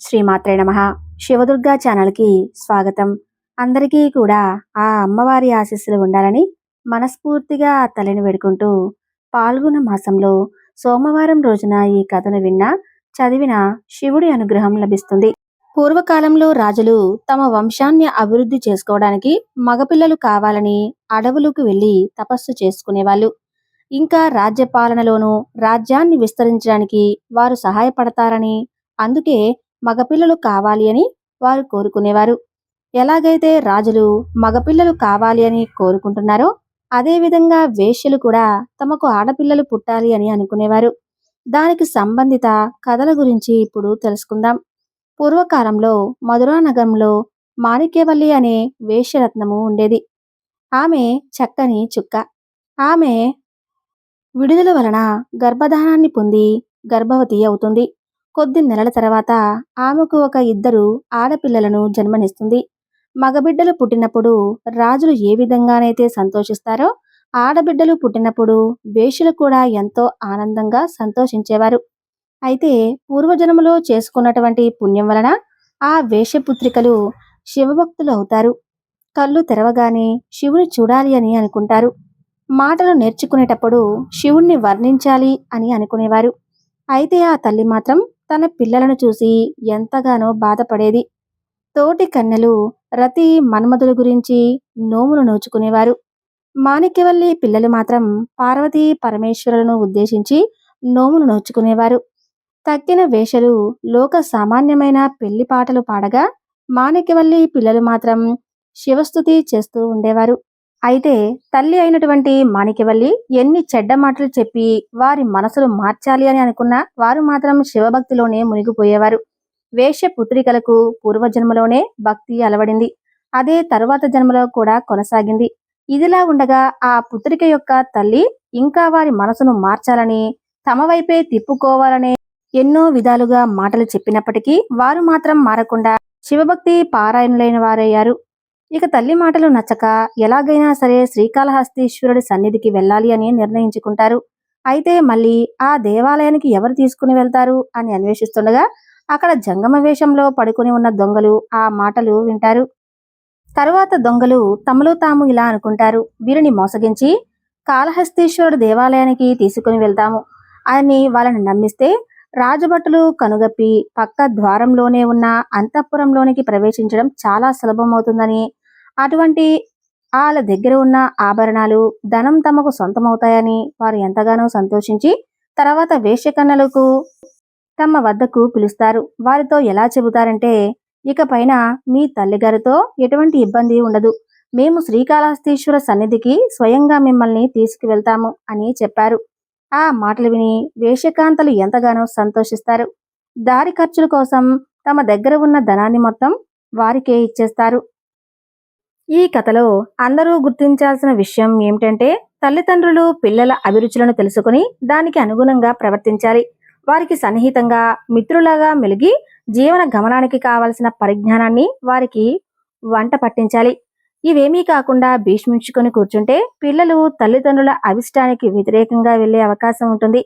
శ్రీమాత్రే నమ. శివదుర్గా ఛానల్కి స్వాగతం. అందరికీ కూడా ఆ అమ్మవారి ఆశీస్సులు ఉండాలని మనస్ఫూర్తిగా తలని తల్లిని వేడుకుంటూ పాల్గొన మాసంలో సోమవారం రోజున ఈ కథను విన్న చదివిన శివుడి అనుగ్రహం లభిస్తుంది. పూర్వకాలంలో రాజులు తమ వంశాన్ని అభివృద్ధి చేసుకోవడానికి మగపిల్లలు కావాలని అడవులకు వెళ్ళి తపస్సు చేసుకునేవాళ్ళు. ఇంకా రాజ్యపాలనలోనూ రాజ్యాన్ని విస్తరించడానికి వారు సహాయపడతారని అందుకే మగపిల్లలు కావాలి అని వారు కోరుకునేవారు. ఎలాగైతే రాజులు మగపిల్లలు కావాలి అని కోరుకుంటున్నారో అదేవిధంగా వేశ్యలు కూడా తమకు ఆడపిల్లలు పుట్టాలి అని అనుకునేవారు. దానికి సంబంధిత కథల గురించి ఇప్పుడు తెలుసుకుందాం. పూర్వకాలంలో మధురా నగరంలో మాణిక్యవల్లి అనే వేశ్యరత్నము ఉండేది. ఆమె చక్కని చుక్క. ఆమె విడుదల వలన గర్భధానాన్ని పొంది గర్భవతి అవుతుంది. కొద్ది నెలల తర్వాత ఆమెకు ఒక ఇద్దరు ఆడపిల్లలను జన్మనిస్తుంది. మగబిడ్డలు పుట్టినప్పుడు రాజులు ఏ విధంగానైతే సంతోషిస్తారో ఆడబిడ్డలు పుట్టినప్పుడు వేషులు కూడా ఎంతో ఆనందంగా సంతోషించేవారు. అయితే పూర్వజన్మలో చేసుకున్నటువంటి పుణ్యం వలన ఆ వేషపుత్రికలు శివభక్తులు అవుతారు. కళ్ళు తెరవగానే శివుని చూడాలి అని అనుకుంటారు. మాటలు నేర్చుకునేటప్పుడు శివుణ్ణి వర్ణించాలి అని అనుకునేవారు. అయితే ఆ తల్లి మాత్రం తన పిల్లలను చూసి ఎంతగానో బాధపడేది. తోటి కన్నెలు రతి మన్మధుల గురించి నోములు నోచుకునేవారు. మాణిక్యవల్లి పిల్లలు మాత్రం పార్వతీ పరమేశ్వరులను ఉద్దేశించి నోములు నోచుకునేవారు. తగ్గిన వేషలు లోక సామాన్యమైన పెళ్ళి పాటలు పాడగా మాణిక్యవల్లి పిల్లలు మాత్రం శివస్థుతి చేస్తూ ఉండేవారు. అయితే తల్లి అయినటువంటి మాణిక్యవల్లి ఎన్ని చెడ్డ మాటలు చెప్పి వారి మనసులు మార్చాలి అని అనుకున్నా వారు మాత్రం శివభక్తిలోనే మునిగిపోయేవారు. వేష పుత్రికలకు పూర్వజన్మలోనే భక్తి అలవడింది. అదే తరువాత జన్మలో కూడా కొనసాగింది. ఇదిలా ఉండగా ఆ పుత్రిక యొక్క తల్లి ఇంకా వారి మనసును మార్చాలని తమ వైపే తిప్పుకోవాలనే ఎన్నో విధాలుగా మాటలు చెప్పినప్పటికీ వారు మాత్రం మారకుండా శివభక్తి పారాయణులైన వారయ్యారు. ఇక తల్లి మాటలు నచ్చక ఎలాగైనా సరే శ్రీకాళహస్తీశ్వరుడి సన్నిధికి వెళ్ళాలి అని నిర్ణయించుకుంటారు. అయితే మళ్ళీ ఆ దేవాలయానికి ఎవరు తీసుకుని వెళ్తారు అని అన్వేషిస్తుండగా అక్కడ జంగమ వేషంలో పడుకుని ఉన్న దొంగలు ఆ మాటలు వింటారు. తరువాత దొంగలు తమలో తాము ఇలా అనుకుంటారు. వీరిని మోసగించి కాళహస్తీశ్వరుడు దేవాలయానికి తీసుకుని వెళ్తాము అని వాళ్ళని నమ్మిస్తే రాజభటులు కనుగప్పి పక్క ద్వారంలోనే ఉన్న అంతఃపురంలోనికి ప్రవేశించడం చాలా సులభమవుతుందని అటువంటి వాళ్ళ దగ్గర ఉన్న ఆభరణాలు ధనం తమకు సొంతమవుతాయని వారు ఎంతగానో సంతోషించి తర్వాత వేశ్యకన్నలకు తమ వద్దకు పిలుస్తారు. వారితో ఎలా చెబుతారంటే ఇక పైన మీ తల్లిగారితో ఎటువంటి ఇబ్బంది ఉండదు. మేము శ్రీకాళహస్తీశ్వర సన్నిధికి స్వయంగా మిమ్మల్ని తీసుకువెళ్తాము అని చెప్పారు. ఆ మాటలు విని వేషకాంతలు ఎంతగానో సంతోషిస్తారు. దారి ఖర్చుల కోసం తమ దగ్గర ఉన్న ధనాన్ని మొత్తం వారికే ఇచ్చేస్తారు. ఈ కథలో అందరూ గుర్తించాల్సిన విషయం ఏమిటంటే తల్లిదండ్రులు పిల్లల అభిరుచులను తెలుసుకుని దానికి అనుగుణంగా ప్రవర్తించాలి. వారికి సన్నిహితంగా మిత్రులాగా మెలిగి జీవన గమనానికి కావలసిన పరిజ్ఞానాన్ని వారికి వంట పట్టించాలి. ఇవేమీ కాకుండా భీష్మించుకొని కూర్చుంటే పిల్లలు తల్లిదండ్రుల అభిష్టానికి వ్యతిరేకంగా వెళ్ళే అవకాశం ఉంటుంది.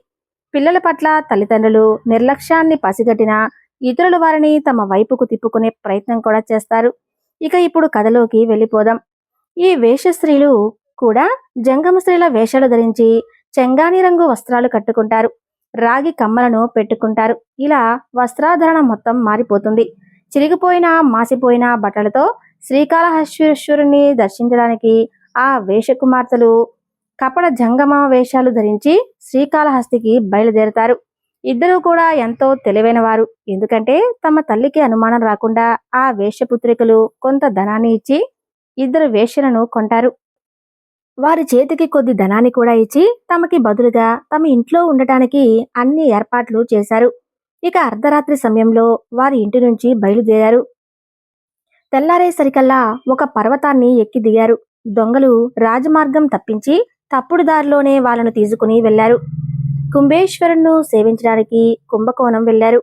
పిల్లల పట్ల తల్లిదండ్రులు నిర్లక్ష్యాన్ని పసిగట్టిన ఇతరుల వారిని తమ వైపుకు తిప్పుకునే ప్రయత్నం కూడా చేస్తారు. ఇక ఇప్పుడు కథలోకి వెళ్ళిపోదాం. ఈ వేష స్త్రీలు కూడా జంగమ స్త్రీల వేషాలు ధరించి చెంగాని రంగు వస్త్రాలు కట్టుకుంటారు. రాగి కమ్మలను పెట్టుకుంటారు. ఇలా వస్త్రాధరణ మొత్తం మారిపోతుంది. చిరిగిపోయిన మాసిపోయిన బట్టలతో శ్రీకాళహస్తీశ్వరుని దర్శించడానికి ఆ వేషకుమార్తెలు కపడ జంగమ వేషాలు ధరించి శ్రీకాళహస్తికి బయలుదేరతారు. ఇద్దరూ కూడా ఎంతో తెలివైన వారు ఎందుకంటే తమ తల్లికి అనుమానం రాకుండా ఆ వేషపుత్రికలు కొంత ధనాన్ని ఇచ్చి ఇద్దరు వేషలను కొంటారు. వారి చేతికి కొద్ది ధనాన్ని కూడా ఇచ్చి తమకి బదులుగా తమ ఇంట్లో ఉండటానికి అన్ని ఏర్పాట్లు చేశారు. ఇక అర్ధరాత్రి సమయంలో వారి ఇంటి నుంచి బయలుదేరారు. తెల్లారేసరికల్లా ఒక పర్వతాన్ని ఎక్కి దిగారు. దొంగలు రాజమార్గం తప్పించి తప్పుడు దారిలోనే వాళ్ళను తీసుకుని వెళ్ళారు కుంభేశ్వరుణ్ణు సేవించడానికి కుంభకోణం వెళ్ళారు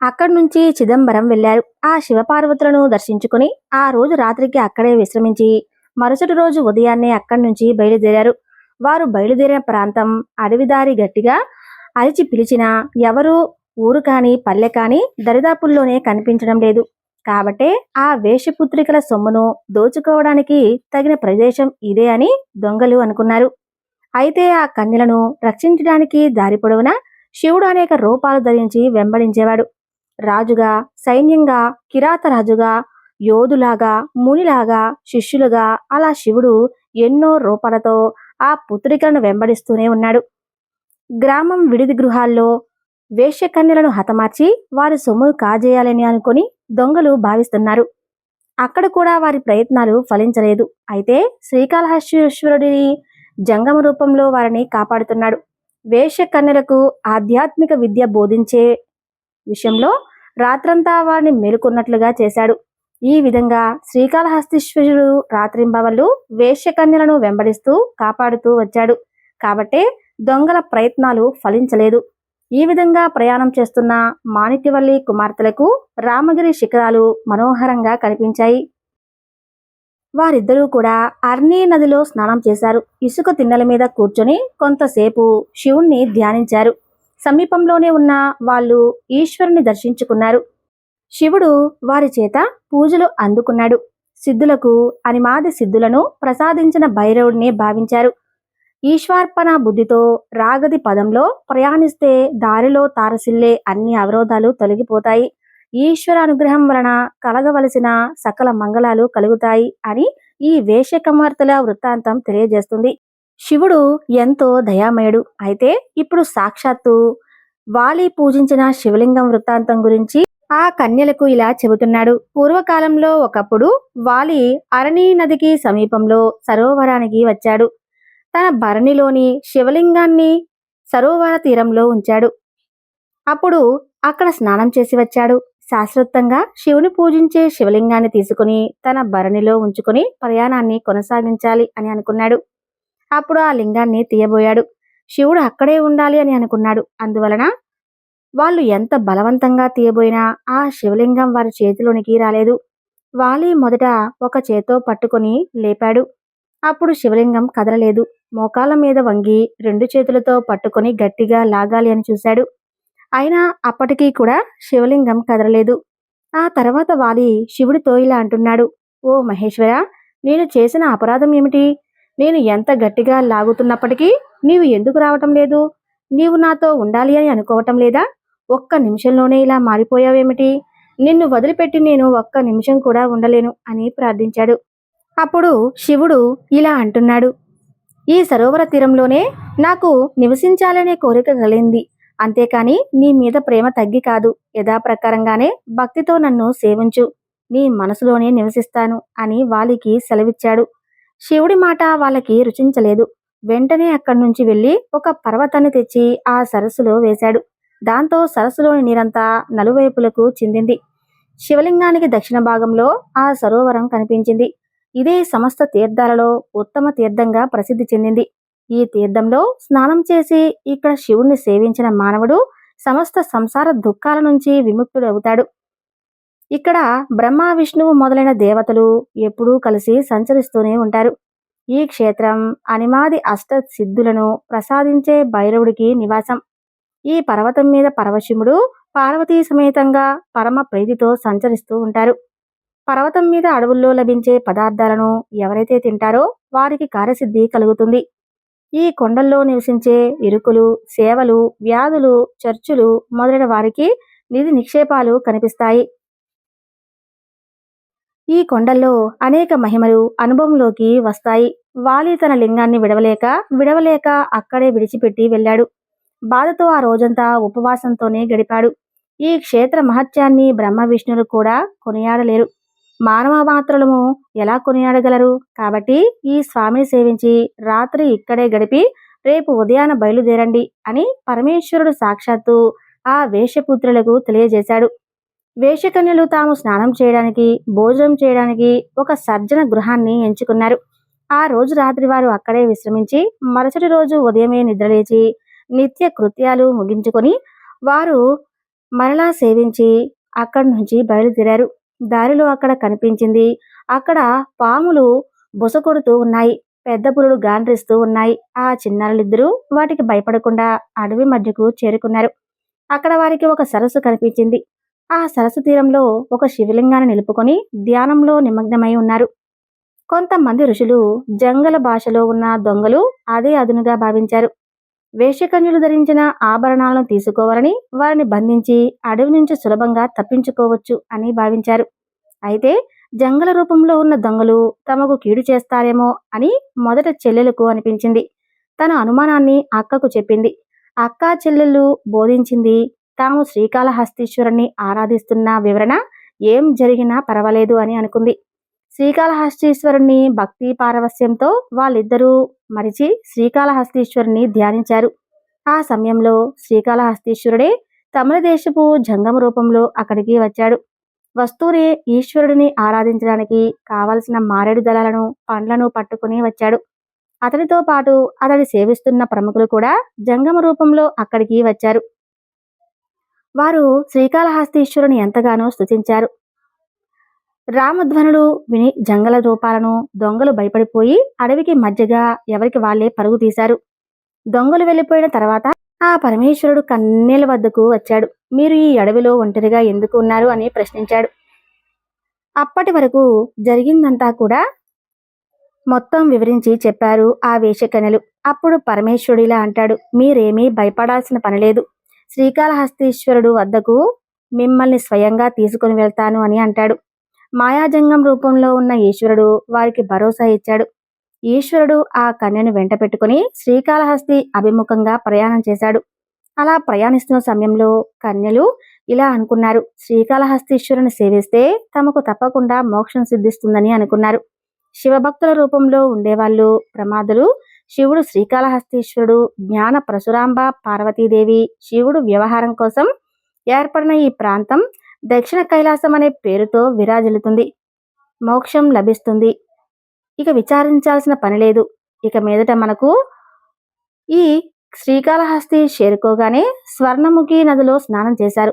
అక్కడి నుంచి చిదంబరం వెళ్ళారు ఆ శివపార్వతులను దర్శించుకుని ఆ రోజు రాత్రికి అక్కడే విశ్రమించి మరుసటి రోజు ఉదయాన్నే అక్కడి నుంచి బయలుదేరారు. వారు బయలుదేరిన ప్రాంతం అడవిదారి గట్టిగా అరిచి పిలిచినా ఎవరూ ఊరు కాని పల్లె కాని దరిదాపుల్లోనే కనిపించడం లేదు. కాబట్టే ఆ వేషపుత్రికల సొమ్మును దోచుకోవడానికి తగిన ప్రదేశం ఇదే అని దొంగలు అనుకున్నారు. అయితే ఆ కన్యలను రక్షించడానికి దారి పొడవునా శివుడు అనేక రూపాలు ధరించి వెంబడించేవాడు. రాజుగా సైన్యంగా కిరాతరాజుగా యోధులాగా మునిలాగా శిష్యులుగా అలా శివుడు ఎన్నో రూపాలతో ఆ పుత్రికలను వెంబడిస్తూనే ఉన్నాడు. గ్రామం విడిది గృహాల్లో వేష్యకన్యలను హతమార్చి వారి సొమ్మును కాజేయాలని అనుకుని దొంగలు భావిస్తున్నారు. అక్కడ కూడా వారి ప్రయత్నాలు ఫలించలేదు. అయితే శ్రీకాళహస్తీశ్వరుడిని జంగమ రూపంలో వారిని కాపాడుతున్నాడు. వేశ్యకన్యలకు ఆధ్యాత్మిక విద్య బోధించే విషయంలో రాత్రంతా వారిని మేలుకున్నట్లుగా చేశాడు. ఈ విధంగా శ్రీకాళహస్తీశ్వరుడు రాత్రింబవళ్ళు వేశ్యకన్యలను వెంబడిస్తూ కాపాడుతూ వచ్చాడు. కాబట్టే దొంగల ప్రయత్నాలు ఫలించలేదు. ఈ విధంగా ప్రయాణం చేస్తున్న మాణిక్యవల్లి కుమార్తెలకు రామగిరి శిఖరాలు మనోహరంగా కనిపించాయి. వారిద్దరూ కూడా అర్నీ నదిలో స్నానం చేశారు. ఇసుక తిన్నెల మీద కూర్చొని కొంతసేపు శివుణ్ణి ధ్యానించారు. సమీపంలోనే ఉన్న వాళ్ళు ఈశ్వరుని దర్శించుకున్నారు. శివుడు వారి చేత పూజలు అందుకున్నాడు. సిద్ధులకు అనిమాది సిద్ధులను ప్రసాదించిన భైరవుడిని భావించారు. ఈశ్వార్పణ బుద్ధితో రాగది పదంలో ప్రయాణిస్తే దారిలో తారసిల్లే అన్ని అవరోధాలు తొలగిపోతాయి. ఈశ్వర అనుగ్రహం వలన కలగవలసిన సకల మంగళాలు కలుగుతాయి అని ఈ వేషకమార్తెల వృత్తాంతం తెలియజేస్తుంది. శివుడు ఎంతో దయామయుడు. అయితే ఇప్పుడు సాక్షాత్తు వాలి పూజించిన శివలింగం వృత్తాంతం గురించి ఆ కన్యలకు ఇలా చెబుతున్నాడు. పూర్వకాలంలో ఒకప్పుడు వాలి అరణి నదికి సమీపంలో సరోవరానికి వచ్చాడు. తన భరణిలోని శివలింగాన్ని సరోవర తీరంలో ఉంచాడు. అప్పుడు అక్కడ స్నానం చేసి వచ్చాడు. శాశ్వతంగా శివుని పూజించే శివలింగాన్ని తీసుకుని తన భరణిలో ఉంచుకుని ప్రయాణాన్ని కొనసాగించాలి అని అనుకున్నాడు. అప్పుడు ఆ లింగాన్ని తీయబోయాడు. శివుడు అక్కడే ఉండాలి అని అనుకున్నాడు. అందువలన వాళ్ళు ఎంత బలవంతంగా తీయబోయినా ఆ శివలింగం వారి చేతిలోనికి రాలేదు. వాలి మొదట ఒక చేతో పట్టుకొని లేపాడు. అప్పుడు శివలింగం కదలలేదు. మోకాల మీద వంగి రెండు చేతులతో పట్టుకొని గట్టిగా లాగాలి అని చూశాడు. అయినా అప్పటికీ కూడా శివలింగం కదలలేదు. ఆ తర్వాత వాలి శివుడితో ఇలా అంటున్నాడు. ఓ మహేశ్వర నేను చేసిన అపరాధం ఏమిటి? నేను ఎంత గట్టిగా లాగుతున్నప్పటికీ నీవు ఎందుకు రావటం లేదు? నీవు నాతో ఉండాలి అని అనుకోవటం లేదా? ఒక్క నిమిషంలోనే ఇలా మారిపోయావేమిటి? నిన్ను వదిలిపెట్టి నేను ఒక్క నిమిషం కూడా ఉండలేను అని ప్రార్థించాడు. అప్పుడు శివుడు ఇలా అంటున్నాడు. ఈ సరోవర తీరంలోనే నాకు నివసించాలనే కోరిక కలిగింది. అంతేకాని నీ మీద ప్రేమ తగ్గి కాదు. యథాప్రకారంగానే భక్తితో నన్ను సేవించు. నీ మనసులోనే నివసిస్తాను అని వాలికి సెలవిచ్చాడు. శివుడి మాట వాళ్ళకి రుచించలేదు. వెంటనే అక్కడి నుంచి వెళ్ళి ఒక పర్వతాన్ని తెచ్చి ఆ సరస్సులో వేశాడు. దాంతో సరస్సులోని నీరంతా నలువైపులకు చెందింది. శివలింగానికి దక్షిణ భాగంలో ఆ సరోవరం కనిపించింది. ఇదే సమస్త తీర్థాలలో ఉత్తమ తీర్థంగా ప్రసిద్ధి చెందింది. ఈ తీర్థంలో స్నానం చేసి ఇక్కడ శివుణ్ణి సేవించిన మానవుడు సమస్త సంసార దుఃఖాల నుంచి విముక్తుడవుతాడు. ఇక్కడ బ్రహ్మ విష్ణువు మొదలైన దేవతలు ఎప్పుడూ కలిసి సంచరిస్తూనే ఉంటారు. ఈ క్షేత్రం అనిమాది అష్ట సిద్ధులను ప్రసాదించే భైరవుడికి నివాసం. ఈ పర్వతం మీద పరవశివుడు పార్వతీ సమేతంగా పరమ ప్రీతితో సంచరిస్తూ ఉంటారు. పర్వతం మీద అడవుల్లో లభించే పదార్థాలను ఎవరైతే తింటారో వారికి కార్యసిద్ధి కలుగుతుంది. ఈ కొండల్లో నివసించే ఇరుకులు సేవలు వ్యాధులు చర్చులు మొదలైన వారికి నిధి నిక్షేపాలు కనిపిస్తాయి. ఈ కొండల్లో అనేక మహిమలు అనుభవంలోకి వస్తాయి. వాలి తన లింగాన్ని విడవలేక విడవలేక అక్కడే విడిచిపెట్టి వెళ్ళాడు. బాధతో ఆ రోజంతా ఉపవాసంతోనే గడిపాడు. ఈ క్షేత్ర మహత్యాన్ని బ్రహ్మ విష్ణులు కూడా కొనియాడలేరు. మానవ మాత్రలము ఎలా కొనియాడగలరు? కాబట్టి ఈ స్వామిని సేవించి రాత్రి ఇక్కడే గడిపి రేపు ఉదయాన బయలుదేరండి అని పరమేశ్వరుడు సాక్షాత్తు ఆ వేషపుత్రులకు తెలియజేశాడు. వేషకన్యలు తాము స్నానం చేయడానికి భోజనం చేయడానికి ఒక సర్జన గృహాన్ని ఎంచుకున్నారు. ఆ రోజు రాత్రి వారు అక్కడే విశ్రమించి మరుసటి రోజు ఉదయమే నిద్రలేచి నిత్య కృత్యాలు ముగించుకొని వారు మరలా సేవించి అక్కడి నుంచి బయలుదేరారు. దారిలో అక్కడ కనిపించింది. అక్కడ పాములు బుస కొడుతూ ఉన్నాయి. పెద్ద పులులు గాండ్రిస్తూ ఉన్నాయి. ఆ చిన్నారులిద్దరూ వాటికి భయపడకుండా అడవి మధ్యకు చేరుకున్నారు. అక్కడ వారికి ఒక సరస్సు కనిపించింది. ఆ సరస్సు తీరంలో ఒక శివలింగాన్ని నిలుపుకొని ధ్యానంలో నిమగ్నమై ఉన్నారు. కొంతమంది ఋషులు జంగల భాషలో ఉన్న దొంగలు అదే అదునుగా భావించారు. వేషకన్యులు ధరించిన ఆభరణాలను తీసుకోవాలని వారిని బంధించి అడవి నుంచి సులభంగా తప్పించుకోవచ్చు అని భావించారు. అయితే జంగల రూపంలో ఉన్న దొంగలు తమకు కీడు చేస్తారేమో అని మొదట చెల్లెలకు అనిపించింది. తన అనుమానాన్ని అక్కకు చెప్పింది. అక్క చెల్లెళ్ళు బోధించింది తాము శ్రీకాళహస్తీశ్వరుణ్ణి ఆరాధిస్తున్న వివరణ ఏం జరిగినా పర్వాలేదు అని అనుకుంది. శ్రీకాళహస్తీశ్వరుని భక్తి పారవస్యంతో వాళ్ళిద్దరూ మరిచి శ్రీకాళహస్తీశ్వరుని ధ్యానించారు. ఆ సమయంలో శ్రీకాళహస్తీశ్వరుడే తమిళ దేశపు జంగమ రూపంలో అక్కడికి వచ్చాడు. వస్తూనే ఈశ్వరుడిని ఆరాధించడానికి కావలసిన మారేడు దళాలను పండ్లను పట్టుకుని వచ్చాడు. అతడితో పాటు అతడి సేవిస్తున్న ప్రముఖులు కూడా జంగమ రూపంలో అక్కడికి వచ్చారు. వారు శ్రీకాళహస్తీశ్వరుని ఎంతగానో స్థుతించారు రామధ్వనులు విని జంగల రూపాలను దొంగలు భయపడిపోయి అడవికి మధ్యగా ఎవరికి వాళ్ళే పరుగు తీశారు. దొంగలు వెళ్ళిపోయిన తర్వాత ఆ పరమేశ్వరుడు కన్నీల వద్దకు వచ్చాడు. మీరు ఈ అడవిలో ఒంటరిగా ఎందుకు ఉన్నారు అని ప్రశ్నించాడు. అప్పటి వరకు జరిగిందంతా కూడా మొత్తం వివరించి చెప్పారు ఆ వేషకనెలు అప్పుడు పరమేశ్వరుడు ఇలా అంటాడు. మీరేమీ భయపడాల్సిన పనిలేదు శ్రీకాళహస్తీశ్వరుడు వద్దకు మిమ్మల్ని స్వయంగా తీసుకుని వెళ్తాను అని అంటాడు. మాయాజంగం రూపంలో ఉన్న ఈశ్వరుడు వారికి భరోసా ఇచ్చాడు. ఈశ్వరుడు ఆ కన్యను వెంట పెట్టుకుని శ్రీకాళహస్తి అభిముఖంగా ప్రయాణం చేశాడు. అలా ప్రయాణిస్తున్న సమయంలో కన్యలు ఇలా అనుకున్నారు. శ్రీకాళహస్తీశ్వరుని సేవిస్తే తమకు తప్పకుండా మోక్షం సిద్ధిస్తుందని అనుకున్నారు. శివభక్తుల రూపంలో ఉండేవాళ్ళు ప్రమాదులు. శివుడు శ్రీకాళహస్తీశ్వరుడు జ్ఞాన పరశురాంబ పార్వతీదేవి శివుడు వ్యవహారం కోసం ఏర్పడిన ఈ ప్రాంతం దక్షిణ కైలాసం అనే పేరుతో విరాజిల్లుతుంది. మోక్షం లభిస్తుంది. ఇక విచారించాల్సిన పని లేదు. ఇక మీదట మనకు ఈ శ్రీకాళహస్తి చేరుకోగానే స్వర్ణముఖి నదిలో స్నానం చేశారు.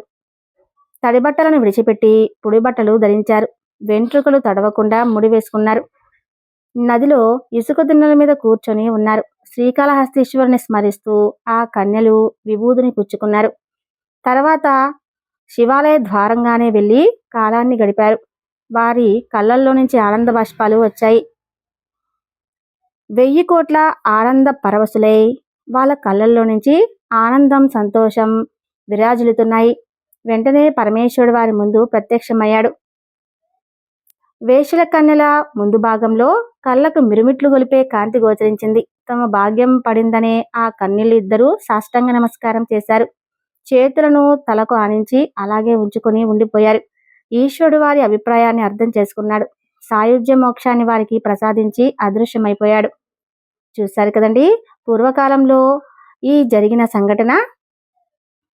తడి బట్టలను విడిచిపెట్టి పొడి బట్టలు ధరించారు. వెంట్రుకలు తడవకుండా ముడి వేసుకున్నారు. నదిలో ఇసుక దిన్నెల మీద కూర్చొని ఉన్నారు. శ్రీకాళహస్తీశ్వరుని స్మరిస్తూ ఆ కన్యలు విభూదిని పుచ్చుకున్నారు. తర్వాత శివాలయ ద్వారంగానే వెళ్ళి కాలాన్ని గడిపారు. వారి కళ్ళల్లో నుంచి ఆనంద బాష్పాలు వచ్చాయి. వెయ్యి కోట్ల ఆనంద పరవశులై వాళ్ళ కళ్ళల్లో నుంచి ఆనందం సంతోషం విరాజులుతున్నాయి వెంటనే పరమేశ్వరుడు వారి ముందు ప్రత్యక్షమయ్యాడు. వేషల కన్నెల ముందు భాగంలో కళ్ళకు మిరుమిట్లు గొలిపే కాంతి గోచరించింది. తమ భాగ్యం పడిందనే ఆ కన్నీళ్ళిద్దరూ సాష్టంగ నమస్కారం చేశారు. చేతులను తలకు ఆనించి అలాగే ఉంచుకొని ఉండిపోయారు. ఈశ్వరుడు వారి అభిప్రాయాన్ని అర్థం చేసుకున్నాడు. సాయుధ్య మోక్షాన్ని వారికి ప్రసాదించి అదృశ్యమైపోయాడు. చూశారు కదండి? పూర్వకాలంలో ఈ జరిగిన సంఘటన?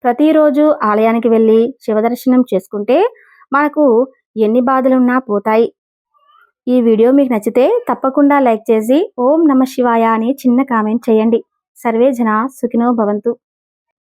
ప్రతిరోజు ఆలయానికి వెళ్ళి శివదర్శనం చేసుకుంటే మనకు ఎన్ని బాధలున్నా పోతాయి. ఈ వీడియో మీకు నచ్చితే తప్పకుండా లైక్ చేసి ఓం నమ శివాయ అని చిన్న కామెంట్ చేయండి. సర్వే జన సుఖినో భవంతు.